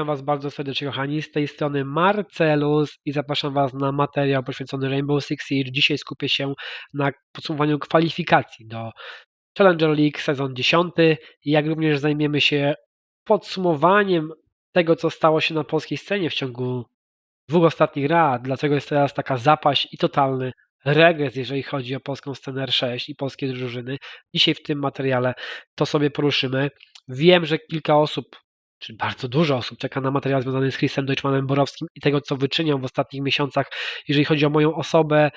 Witam Was bardzo serdecznie, kochani. Z tej strony Marcelus i zapraszam Was na materiał poświęcony Rainbow Six Siege. Dzisiaj skupię się na podsumowaniu kwalifikacji do Challenger League sezon 10, jak również zajmiemy się podsumowaniem tego, co stało się na polskiej scenie w ciągu dwóch ostatnich lat, dlaczego jest teraz taka zapaść i totalny regres, jeżeli chodzi o polską scenę R6 i polskie drużyny. Dzisiaj w tym materiale to sobie poruszymy. Wiem, że kilka osób czy bardzo dużo osób czeka na materiał związany z Chrisem Deutschmanem Borowskim i tego, co wyczyniał w ostatnich miesiącach, jeżeli chodzi o moją osobę,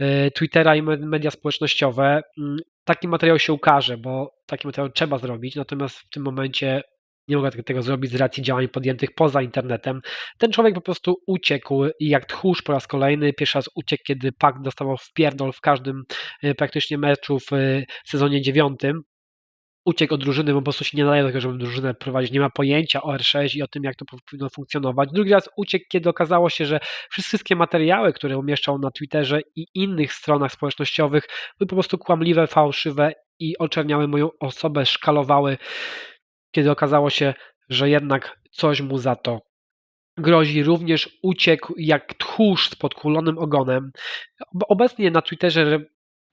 e, Twittera i media społecznościowe. Mm, taki materiał się ukaże, bo taki materiał trzeba zrobić, natomiast w tym momencie nie mogę tego zrobić z racji działań podjętych poza internetem. Ten człowiek po prostu uciekł i jak tchórz po raz kolejny. Pierwszy raz uciekł, kiedy Pak dostawał wpierdol w każdym e, praktycznie meczu w e, sezonie dziewiątym uciekł od drużyny, bo po prostu się nie nadaje do tego, żeby drużynę prowadzić, nie ma pojęcia o R6 i o tym, jak to powinno funkcjonować. Drugi raz uciekł, kiedy okazało się, że wszystkie materiały, które umieszczał na Twitterze i innych stronach społecznościowych, były po prostu kłamliwe, fałszywe i oczerniały moją osobę, szkalowały, kiedy okazało się, że jednak coś mu za to grozi. Również uciekł jak tchórz z podkulonym ogonem. Obecnie na Twitterze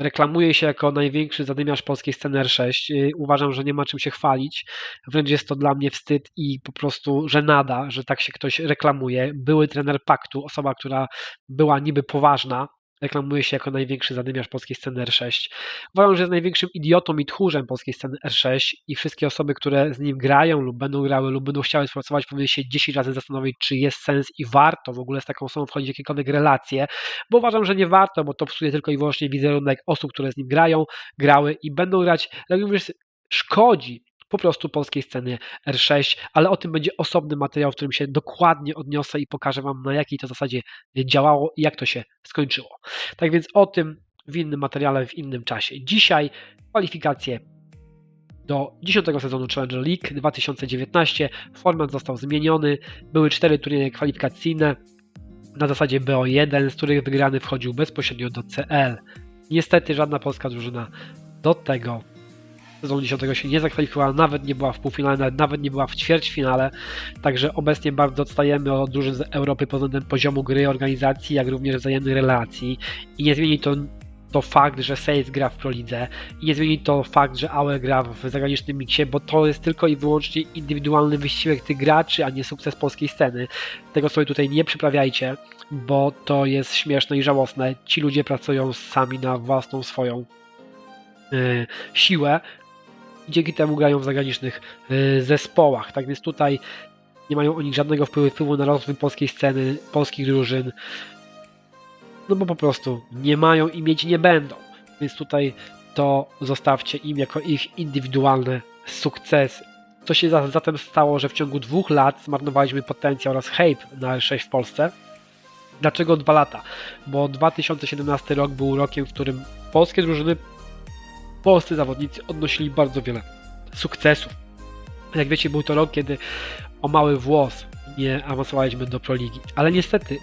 reklamuje się jako największy zadymiarz polskiej sceny R6. Y, uważam, że nie ma czym się chwalić. Wręcz jest to dla mnie wstyd i po prostu żenada, że tak się ktoś reklamuje. Były trener Paktu, osoba, która była niby poważna, reklamuje się jako największy zadymiarz polskiej sceny R6. Uważam, że jest największym idiotą i tchórzem polskiej sceny R6 i wszystkie osoby, które z nim grają lub będą grały lub będą chciały współpracować, powinny się 10 razy zastanowić, czy jest sens i warto w ogóle z taką osobą wchodzić w jakiekolwiek relacje, bo uważam, że nie warto, bo to psuje tylko i wyłącznie wizerunek osób, które z nim grają, grały i będą grać, również szkodzi po prostu polskiej sceny R6, ale o tym będzie osobny materiał, w którym się dokładnie odniosę i pokażę Wam na jakiej to zasadzie działało i jak to się skończyło. Tak więc o tym w innym materiale, w innym czasie. Dzisiaj kwalifikacje do 10 sezonu Challenger League 2019. Format został zmieniony. Były cztery turnieje kwalifikacyjne na zasadzie BO1, z których wygrany wchodził bezpośrednio do CL. Niestety żadna polska drużyna do tego sezonu 10 się nie zakwalifikowała, nawet nie była w półfinale, nawet nie była w ćwierćfinale, także obecnie bardzo odstajemy od drużyn z Europy pod względem poziomu gry, organizacji, jak również wzajemnych relacji i nie zmieni to to fakt, że Sales gra w Prolidze i nie zmieni to fakt, że Aue gra w zagranicznym miksie, bo to jest tylko i wyłącznie indywidualny wysiłek tych graczy, a nie sukces polskiej sceny. Tego sobie tutaj nie przyprawiajcie, bo to jest śmieszne i żałosne. Ci ludzie pracują sami na własną swoją yy, siłę, dzięki temu grają w zagranicznych y, zespołach. Tak więc tutaj nie mają oni żadnego wpływu na rozwój polskiej sceny, polskich drużyn. No bo po prostu nie mają i mieć nie będą. Więc tutaj to zostawcie im jako ich indywidualne sukcesy. Co się zatem stało, że w ciągu dwóch lat zmarnowaliśmy potencjał oraz hype na L6 w Polsce? Dlaczego dwa lata? Bo 2017 rok był rokiem, w którym polskie drużyny polscy zawodnicy odnosili bardzo wiele sukcesów. Jak wiecie, był to rok, kiedy o mały włos nie awansowaliśmy do Proligi. Ale niestety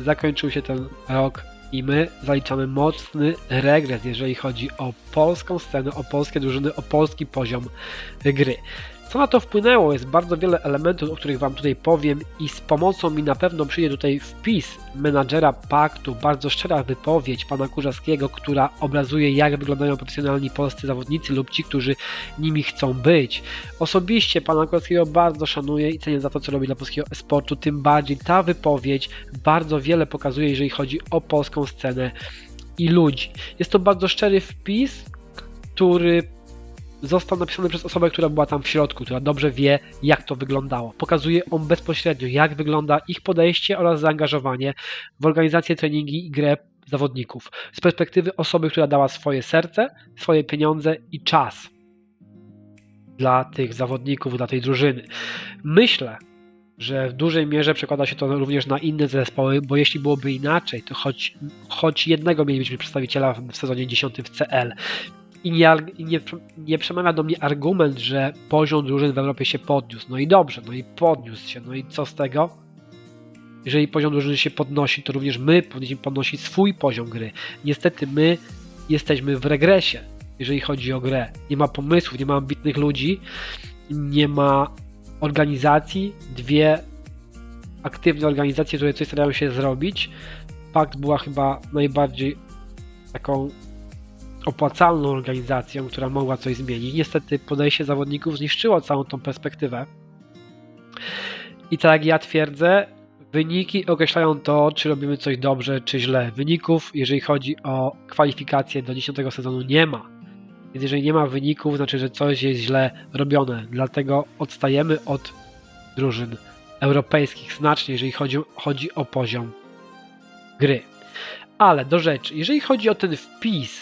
zakończył się ten rok i my zaliczamy mocny regres, jeżeli chodzi o polską scenę, o polskie drużyny, o polski poziom gry. Co na to wpłynęło? Jest bardzo wiele elementów, o których Wam tutaj powiem i z pomocą mi na pewno przyjdzie tutaj wpis menadżera paktu, bardzo szczera wypowiedź pana Kurzaskiego, która obrazuje jak wyglądają profesjonalni polscy zawodnicy lub ci, którzy nimi chcą być. Osobiście pana Kurzaskiego bardzo szanuję i cenię za to, co robi dla polskiego sportu, tym bardziej ta wypowiedź bardzo wiele pokazuje, jeżeli chodzi o polską scenę i ludzi. Jest to bardzo szczery wpis, który został napisany przez osobę, która była tam w środku, która dobrze wie, jak to wyglądało. Pokazuje on bezpośrednio, jak wygląda ich podejście oraz zaangażowanie w organizację treningi i grę zawodników. Z perspektywy osoby, która dała swoje serce, swoje pieniądze i czas dla tych zawodników, dla tej drużyny. Myślę, że w dużej mierze przekłada się to również na inne zespoły, bo jeśli byłoby inaczej, to choć, choć jednego mielibyśmy przedstawiciela w sezonie 10 w CL i nie, nie, nie przemawia do mnie argument, że poziom drużyn w Europie się podniósł. No i dobrze, no i podniósł się. No i co z tego? Jeżeli poziom drużyny się podnosi, to również my powinniśmy podnosić swój poziom gry. Niestety my jesteśmy w regresie, jeżeli chodzi o grę. Nie ma pomysłów, nie ma ambitnych ludzi, nie ma organizacji, dwie aktywne organizacje, które coś starają się zrobić. Pakt była chyba najbardziej taką opłacalną organizacją, która mogła coś zmienić. Niestety podejście zawodników zniszczyło całą tą perspektywę. I tak jak ja twierdzę, wyniki określają to, czy robimy coś dobrze, czy źle. Wyników, jeżeli chodzi o kwalifikacje do 10 sezonu, nie ma. Więc jeżeli nie ma wyników, znaczy, że coś jest źle robione. Dlatego odstajemy od drużyn europejskich znacznie, jeżeli chodzi, chodzi o poziom gry. Ale do rzeczy, jeżeli chodzi o ten wpis,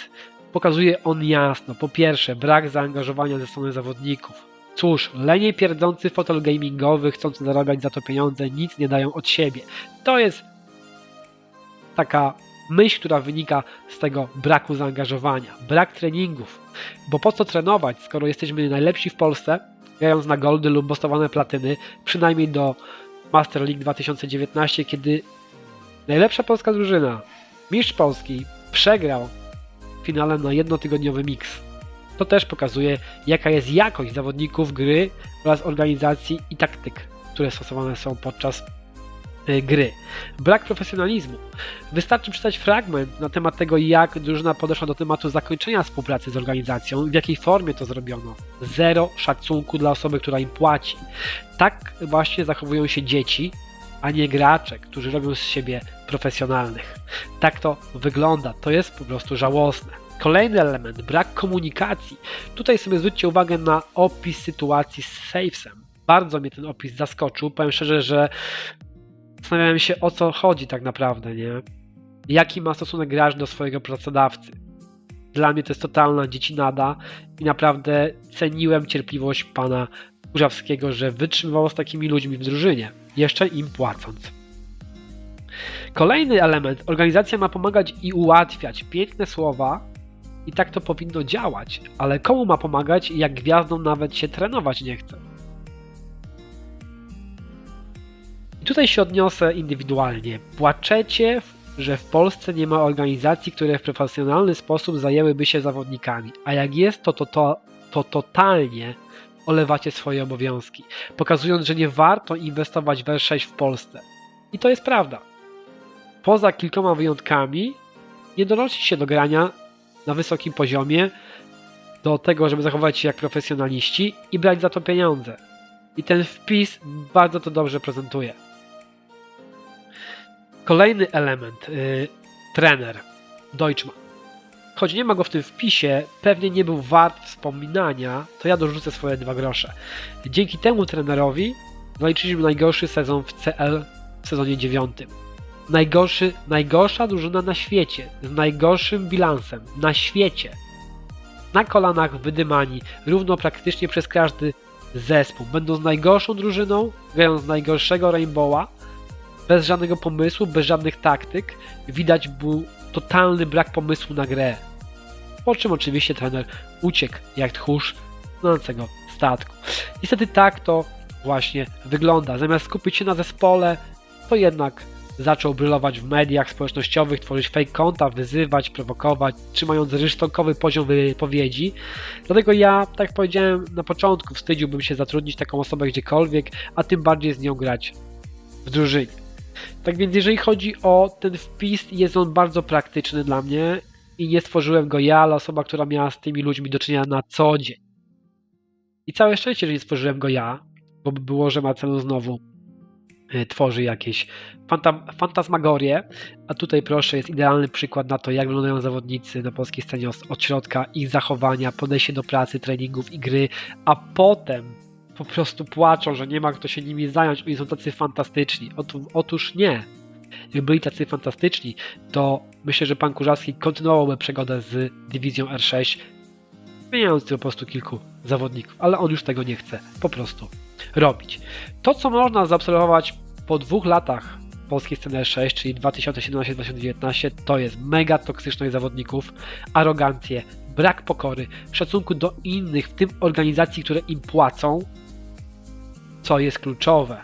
pokazuje on jasno, po pierwsze, brak zaangażowania ze strony zawodników. Cóż, lenie pierdzący fotel gamingowy, chcący zarabiać za to pieniądze, nic nie dają od siebie. To jest taka myśl, która wynika z tego braku zaangażowania, brak treningów. Bo po co trenować, skoro jesteśmy najlepsi w Polsce, grając na goldy lub bostowane platyny, przynajmniej do Master League 2019, kiedy najlepsza polska drużyna, mistrz Polski, przegrał finale na jednotygodniowy miks. To też pokazuje, jaka jest jakość zawodników gry oraz organizacji i taktyk, które stosowane są podczas y, gry. Brak profesjonalizmu. Wystarczy przeczytać fragment na temat tego, jak drużyna podeszła do tematu zakończenia współpracy z organizacją i w jakiej formie to zrobiono. Zero szacunku dla osoby, która im płaci. Tak właśnie zachowują się dzieci, a nie gracze, którzy robią z siebie profesjonalnych. Tak to wygląda. To jest po prostu żałosne. Kolejny element, brak komunikacji. Tutaj sobie zwróćcie uwagę na opis sytuacji z Safesem. Bardzo mnie ten opis zaskoczył. Powiem szczerze, że zastanawiałem się o co chodzi tak naprawdę, nie? Jaki ma stosunek gracz do swojego pracodawcy? Dla mnie to jest totalna dziecinada i naprawdę ceniłem cierpliwość pana Kurzawskiego, że wytrzymywało z takimi ludźmi w drużynie, jeszcze im płacąc. Kolejny element, organizacja ma pomagać i ułatwiać. Piękne słowa i tak to powinno działać, ale komu ma pomagać, jak gwiazdom nawet się trenować nie chce? I tutaj się odniosę indywidualnie. Płaczecie, że w Polsce nie ma organizacji, które w profesjonalny sposób zajęłyby się zawodnikami, a jak jest, to, to, to, to totalnie olewacie swoje obowiązki, pokazując, że nie warto inwestować w R6 w Polsce. I to jest prawda. Poza kilkoma wyjątkami, nie dorości się do grania na wysokim poziomie, do tego, żeby zachować się jak profesjonaliści i brać za to pieniądze. I ten wpis bardzo to dobrze prezentuje. Kolejny element, yy, trener Deutschmann. Choć nie ma go w tym wpisie, pewnie nie był wart wspominania, to ja dorzucę swoje dwa grosze. Dzięki temu trenerowi zaliczyliśmy najgorszy sezon w CL w sezonie dziewiątym. Najgorszy, najgorsza drużyna na świecie, z najgorszym bilansem na świecie. Na kolanach wydymani, równo praktycznie przez każdy zespół. Będąc najgorszą drużyną, grając najgorszego Rainbowa, bez żadnego pomysłu, bez żadnych taktyk, widać był totalny brak pomysłu na grę. Po czym oczywiście trener uciekł jak tchórz z tonącego statku. Niestety tak to właśnie wygląda. Zamiast skupić się na zespole, to jednak zaczął brylować w mediach społecznościowych, tworzyć fake konta, wyzywać, prowokować, trzymając rysztonkowy poziom wypowiedzi. Dlatego ja, tak powiedziałem na początku, wstydziłbym się zatrudnić taką osobę gdziekolwiek, a tym bardziej z nią grać w drużynie. Tak więc jeżeli chodzi o ten wpis, jest on bardzo praktyczny dla mnie i nie stworzyłem go ja, ale osoba, która miała z tymi ludźmi do czynienia na co dzień. I całe szczęście, że nie stworzyłem go ja, bo by było, że ma celu znowu y, tworzy jakieś fanta fantasmagorie, a tutaj proszę jest idealny przykład na to, jak wyglądają zawodnicy na polskiej scenie od środka, ich zachowania, podejście do pracy, treningów i gry, a potem po prostu płaczą, że nie ma kto się nimi zająć, oni są tacy fantastyczni. Otóż nie. Gdyby byli tacy fantastyczni, to myślę, że pan Kurzawski kontynuowałby przygodę z dywizją R6, zmieniając po prostu kilku zawodników, ale on już tego nie chce po prostu robić. To, co można zaobserwować po dwóch latach polskiej sceny R6, czyli 2017-2019, to jest mega toksyczność zawodników, arogancję, brak pokory, szacunku do innych, w tym organizacji, które im płacą, co jest kluczowe.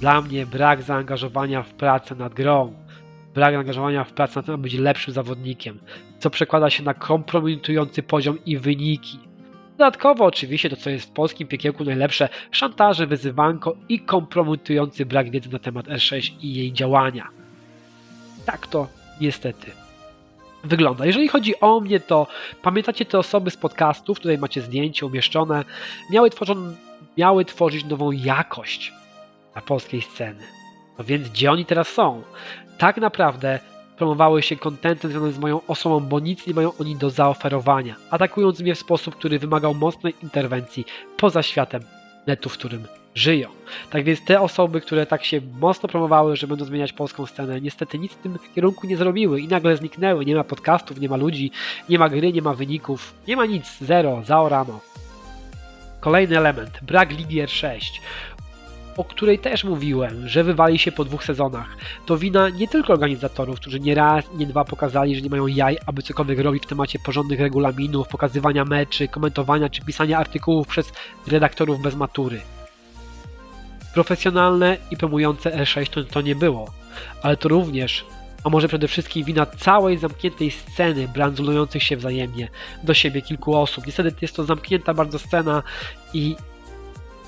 Dla mnie brak zaangażowania w pracę nad grą, brak zaangażowania w pracę tym, aby być lepszym zawodnikiem, co przekłada się na kompromitujący poziom i wyniki. Dodatkowo oczywiście to, co jest w polskim piekiełku najlepsze, szantaże, wyzywanko i kompromitujący brak wiedzy na temat R6 i jej działania. Tak to niestety wygląda. Jeżeli chodzi o mnie, to pamiętacie te osoby z podcastów, tutaj macie zdjęcie umieszczone, miały, miały tworzyć nową jakość na polskiej sceny. No więc gdzie oni teraz są? Tak naprawdę promowały się kontentem związanym z moją osobą, bo nic nie mają oni do zaoferowania, atakując mnie w sposób, który wymagał mocnej interwencji poza światem netu, w którym żyją. Tak więc te osoby, które tak się mocno promowały, że będą zmieniać polską scenę, niestety nic w tym kierunku nie zrobiły i nagle zniknęły. Nie ma podcastów, nie ma ludzi, nie ma gry, nie ma wyników, nie ma nic, zero, zaorano. Kolejny element, brak Ligi R6 o której też mówiłem, że wywali się po dwóch sezonach. To wina nie tylko organizatorów, którzy nie raz nie dwa pokazali, że nie mają jaj, aby cokolwiek robić w temacie porządnych regulaminów, pokazywania meczy, komentowania czy pisania artykułów przez redaktorów bez matury. Profesjonalne i promujące R6 to, to nie było, ale to również, a może przede wszystkim wina całej zamkniętej sceny brandzulujących się wzajemnie do siebie kilku osób. Niestety jest to zamknięta bardzo scena i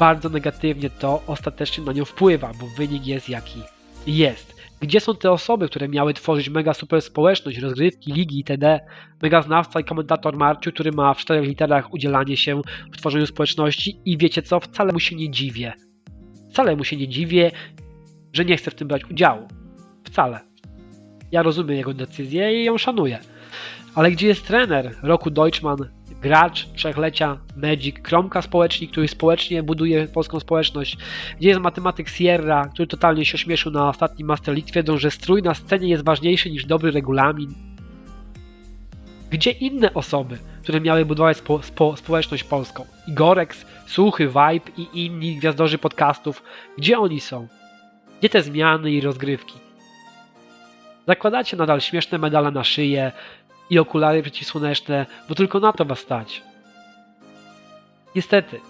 bardzo negatywnie to ostatecznie na nią wpływa, bo wynik jest jaki jest. Gdzie są te osoby, które miały tworzyć mega super społeczność, rozgrywki, ligi itd. Mega znawca i komentator Marciu, który ma w czterech literach udzielanie się w tworzeniu społeczności i wiecie co, wcale mu się nie dziwię. Wcale mu się nie dziwię, że nie chce w tym brać udziału. Wcale. Ja rozumiem jego decyzję i ją szanuję. Ale gdzie jest trener Roku Deutschmann, gracz trzechlecia Magic, Kromka społecznik, który społecznie buduje polską społeczność, gdzie jest matematyk Sierra, który totalnie się ośmieszył na ostatnim Master League, twierdzą, że strój na scenie jest ważniejszy niż dobry regulamin. Gdzie inne osoby, które miały budować spo, spo, społeczność polską? Igorex, Suchy, Vibe i inni gwiazdorzy podcastów, gdzie oni są? Gdzie te zmiany i rozgrywki? Zakładacie nadal śmieszne medale na szyję, i okulary przeciwsłoneczne, bo tylko na to was stać. Niestety,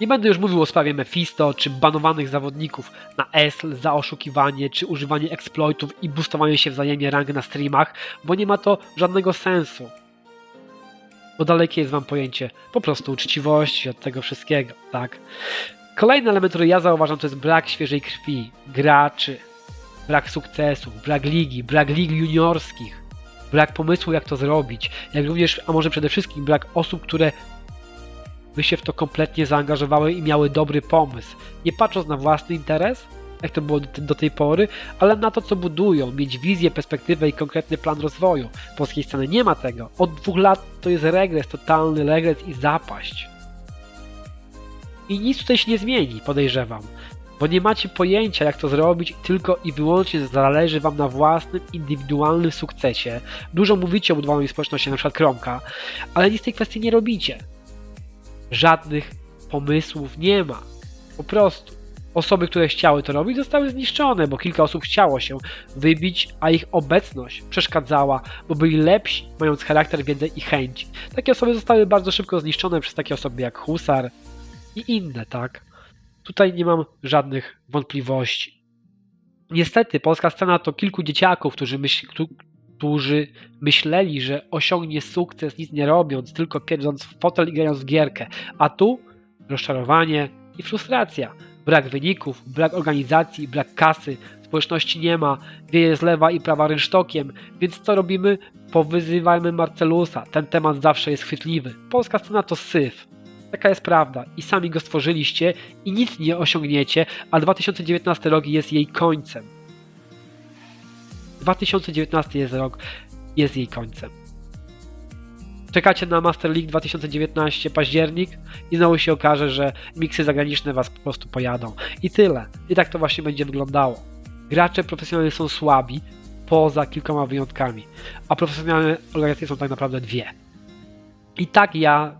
nie będę już mówił o sprawie Mephisto czy banowanych zawodników na ESL za oszukiwanie czy używanie exploitów i boostowanie się wzajemnie rank na streamach, bo nie ma to żadnego sensu. Bo dalekie jest wam pojęcie po prostu uczciwości od tego wszystkiego, tak? Kolejny element, który ja zauważam, to jest brak świeżej krwi, graczy, brak sukcesów, brak ligi, brak lig juniorskich brak pomysłu, jak to zrobić, jak również, a może przede wszystkim brak osób, które by się w to kompletnie zaangażowały i miały dobry pomysł. Nie patrząc na własny interes, jak to było do tej pory, ale na to, co budują, mieć wizję, perspektywę i konkretny plan rozwoju. Polskiej sceny nie ma tego. Od dwóch lat to jest regres, totalny regres i zapaść. I nic tutaj się nie zmieni, podejrzewam bo nie macie pojęcia, jak to zrobić, tylko i wyłącznie zależy Wam na własnym, indywidualnym sukcesie. Dużo mówicie o budowaniu społeczności, na przykład Kromka, ale nic z tej kwestii nie robicie. Żadnych pomysłów nie ma. Po prostu. Osoby, które chciały to robić, zostały zniszczone, bo kilka osób chciało się wybić, a ich obecność przeszkadzała, bo byli lepsi, mając charakter, wiedzę i chęć. Takie osoby zostały bardzo szybko zniszczone przez takie osoby jak Husar i inne, tak? Tutaj nie mam żadnych wątpliwości. Niestety, polska scena to kilku dzieciaków, którzy, myśl, którzy myśleli, że osiągnie sukces nic nie robiąc, tylko pierdząc w fotel i grając w gierkę. A tu rozczarowanie i frustracja. Brak wyników, brak organizacji, brak kasy, społeczności nie ma, wieje z lewa i prawa rynsztokiem, więc co robimy? Powyzywajmy Marcelusa, ten temat zawsze jest chwytliwy. Polska scena to syf. Taka jest prawda i sami go stworzyliście i nic nie osiągniecie, a 2019 rok jest jej końcem. 2019 jest rok, jest jej końcem. Czekacie na Master League 2019 październik i znowu się okaże, że miksy zagraniczne was po prostu pojadą. I tyle. I tak to właśnie będzie wyglądało. Gracze profesjonalni są słabi, poza kilkoma wyjątkami, a profesjonalne organizacje są tak naprawdę dwie. I tak ja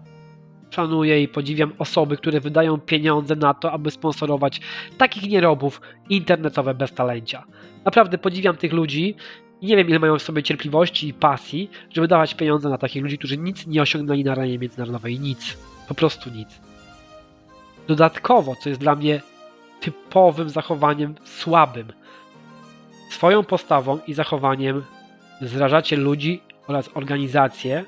szanuję i podziwiam osoby, które wydają pieniądze na to, aby sponsorować takich nierobów internetowe bez talencia. Naprawdę podziwiam tych ludzi i nie wiem, ile mają w sobie cierpliwości i pasji, żeby dawać pieniądze na takich ludzi, którzy nic nie osiągnęli na arenie międzynarodowej. Nic. Po prostu nic. Dodatkowo, co jest dla mnie typowym zachowaniem słabym, swoją postawą i zachowaniem zrażacie ludzi oraz organizacje.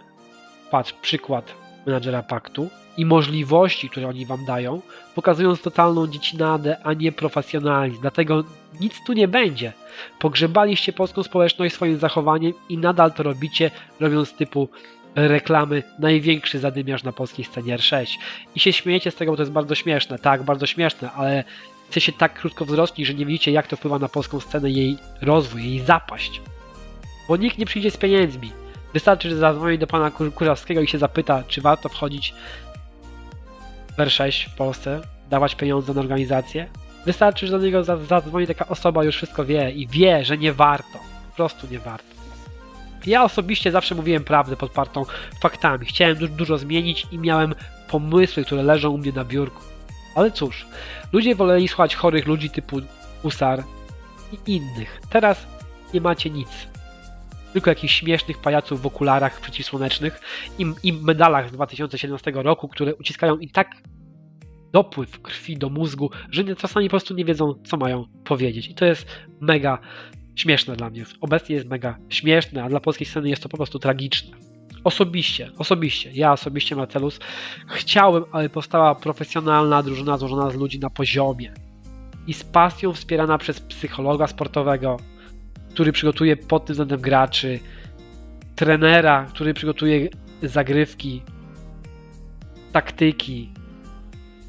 Patrz, przykład menadżera paktu i możliwości, które oni wam dają, pokazując totalną dziecinadę, a nie profesjonalizm. Dlatego nic tu nie będzie. Pogrzebaliście polską społeczność swoim zachowaniem i nadal to robicie, robiąc typu reklamy największy zadymiarz na polskiej scenie R6. I się śmiejecie z tego, bo to jest bardzo śmieszne. Tak, bardzo śmieszne, ale jesteście tak krótkowzroczni, że nie widzicie, jak to wpływa na polską scenę, jej rozwój, jej zapaść. Bo nikt nie przyjdzie z pieniędzmi. Wystarczy, że zadzwoni do pana Kur- Kurzawskiego i się zapyta, czy warto wchodzić w R6 w Polsce, dawać pieniądze na organizację. Wystarczy, że do niego za- zadzwoni taka osoba, już wszystko wie i wie, że nie warto. Po prostu nie warto. Ja osobiście zawsze mówiłem prawdę podpartą faktami. Chciałem du- dużo zmienić i miałem pomysły, które leżą u mnie na biurku. Ale cóż, ludzie woleli słuchać chorych ludzi typu Usar i innych. Teraz nie macie nic. Tylko jakichś śmiesznych pajaców w okularach przeciwsłonecznych i, i medalach z 2017 roku, które uciskają im tak dopływ krwi do mózgu, że czasami po prostu nie wiedzą, co mają powiedzieć. I to jest mega śmieszne dla mnie. Obecnie jest mega śmieszne, a dla polskiej sceny jest to po prostu tragiczne. Osobiście, osobiście, ja osobiście Marcelus chciałem, aby powstała profesjonalna drużyna złożona z ludzi na poziomie i z pasją wspierana przez psychologa sportowego, który przygotuje pod tym względem graczy, trenera, który przygotuje zagrywki, taktyki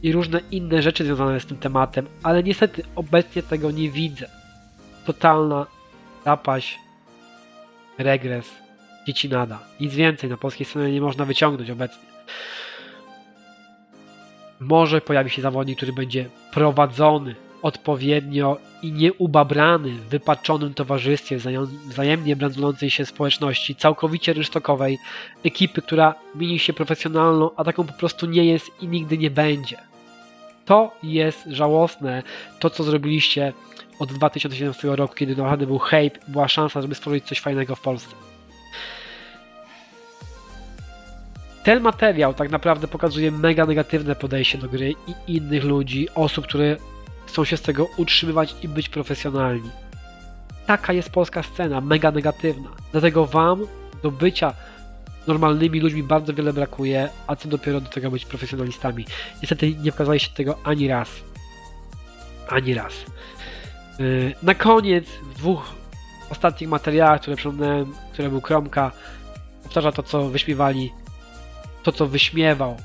i różne inne rzeczy związane z tym tematem, ale niestety obecnie tego nie widzę. Totalna zapaść, regres, dziecinada. Nic więcej na polskiej scenie nie można wyciągnąć obecnie. Może pojawi się zawodnik, który będzie prowadzony odpowiednio i nieubabrany w wypaczonym towarzystwie wzajem- wzajemnie brandzulącej się społeczności, całkowicie rynsztokowej, ekipy, która mieni się profesjonalną, a taką po prostu nie jest i nigdy nie będzie. To jest żałosne, to co zrobiliście od 2017 roku, kiedy naprawdę był hype, była szansa, żeby stworzyć coś fajnego w Polsce. Ten materiał tak naprawdę pokazuje mega negatywne podejście do gry i innych ludzi, osób, które chcą się z tego utrzymywać i być profesjonalni. Taka jest polska scena, mega negatywna. Dlatego wam do bycia normalnymi ludźmi bardzo wiele brakuje, a co dopiero do tego być profesjonalistami. Niestety nie pokazaliście tego ani raz. Ani raz. Yy, Na koniec w dwóch ostatnich materiałach, które przeglądałem, które był Kromka, powtarza to, co wyśmiewali, to, co wyśmiewał,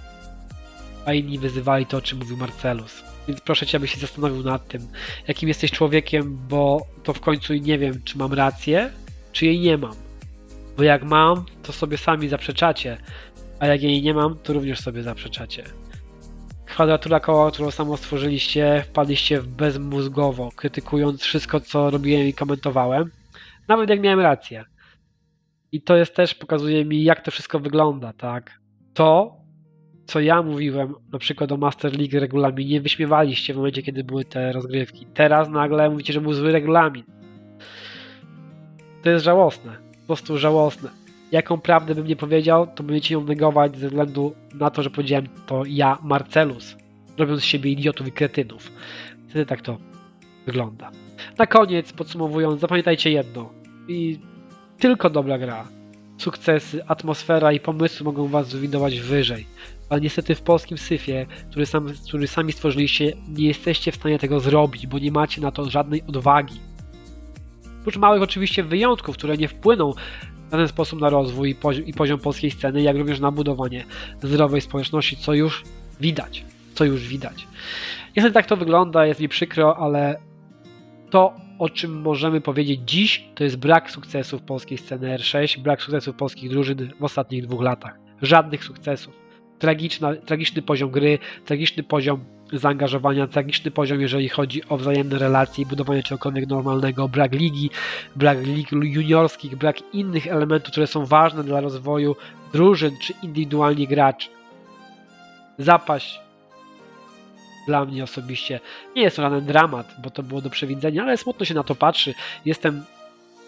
a inni wyzywali to, o czym mówił Marcelus. Więc proszę Cię, abyś się zastanowił nad tym, jakim jesteś człowiekiem, bo to w końcu nie wiem, czy mam rację, czy jej nie mam. Bo jak mam, to sobie sami zaprzeczacie, a jak jej nie mam, to również sobie zaprzeczacie. Kwadratura koła, którą samo stworzyliście, wpadliście w bezmózgowo, krytykując wszystko, co robiłem i komentowałem, nawet jak miałem rację. I to jest też, pokazuje mi, jak to wszystko wygląda, tak? To, co ja mówiłem, na przykład o Master League regulaminie, wyśmiewaliście w momencie, kiedy były te rozgrywki. Teraz nagle mówicie, że był zły regulamin. To jest żałosne. Po prostu żałosne. Jaką prawdę bym nie powiedział, to będziecie ją negować ze względu na to, że powiedziałem to ja, Marcelus, robiąc z siebie idiotów i kretynów. Wtedy tak to wygląda. Na koniec, podsumowując, zapamiętajcie jedno. I tylko dobra gra, sukcesy, atmosfera i pomysły mogą was zwindować wyżej. Ale niestety w polskim syfie, który, sam, który sami stworzyliście, nie jesteście w stanie tego zrobić, bo nie macie na to żadnej odwagi. Oprócz małych oczywiście wyjątków, które nie wpłyną w żaden sposób na rozwój i, pozi- i poziom polskiej sceny, jak również na budowanie zdrowej społeczności, co już widać. Co już widać. Niestety tak to wygląda, jest mi przykro, ale to, o czym możemy powiedzieć dziś, to jest brak sukcesów polskiej sceny R6, brak sukcesów polskich drużyn w ostatnich dwóch latach. Żadnych sukcesów. Tragiczna, tragiczny poziom gry, tragiczny poziom zaangażowania, tragiczny poziom, jeżeli chodzi o wzajemne relacje i budowanie czegokolwiek normalnego, brak ligi, brak lig juniorskich, brak innych elementów, które są ważne dla rozwoju drużyn czy indywidualnie graczy. Zapaść dla mnie osobiście nie jest to żaden dramat, bo to było do przewidzenia, ale smutno się na to patrzy. Jestem,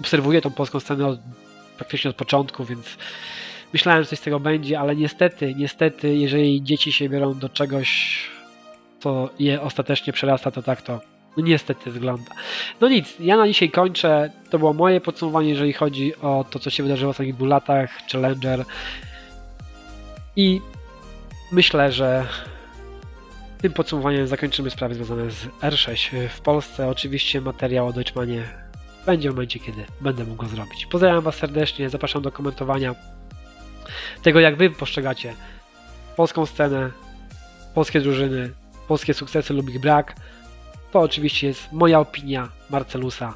obserwuję tą polską scenę od, praktycznie od początku, więc myślałem, że coś z tego będzie, ale niestety, niestety, jeżeli dzieci się biorą do czegoś, co je ostatecznie przerasta, to tak to no niestety wygląda. No nic, ja na dzisiaj kończę. To było moje podsumowanie, jeżeli chodzi o to, co się wydarzyło w ostatnich dwóch latach, Challenger. I myślę, że tym podsumowaniem zakończymy sprawy związane z R6 w Polsce. Oczywiście materiał o Deutschmanie będzie w momencie, kiedy będę mógł go zrobić. Pozdrawiam Was serdecznie, zapraszam do komentowania tego, jak Wy postrzegacie polską scenę, polskie drużyny, polskie sukcesy lub ich brak. To oczywiście jest moja opinia Marcelusa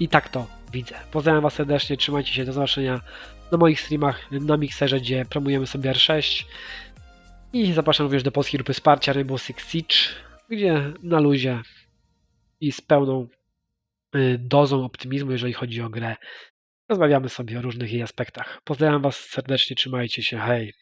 i tak to widzę. Pozdrawiam Was serdecznie, trzymajcie się, do zobaczenia na moich streamach na Mixerze, gdzie promujemy sobie R6 i zapraszam również do polskiej grupy wsparcia Rainbow Six Siege, gdzie na luzie i z pełną y, dozą optymizmu, jeżeli chodzi o grę, rozmawiamy sobie o różnych jej aspektach. Pozdrawiam Was serdecznie, trzymajcie się, hej!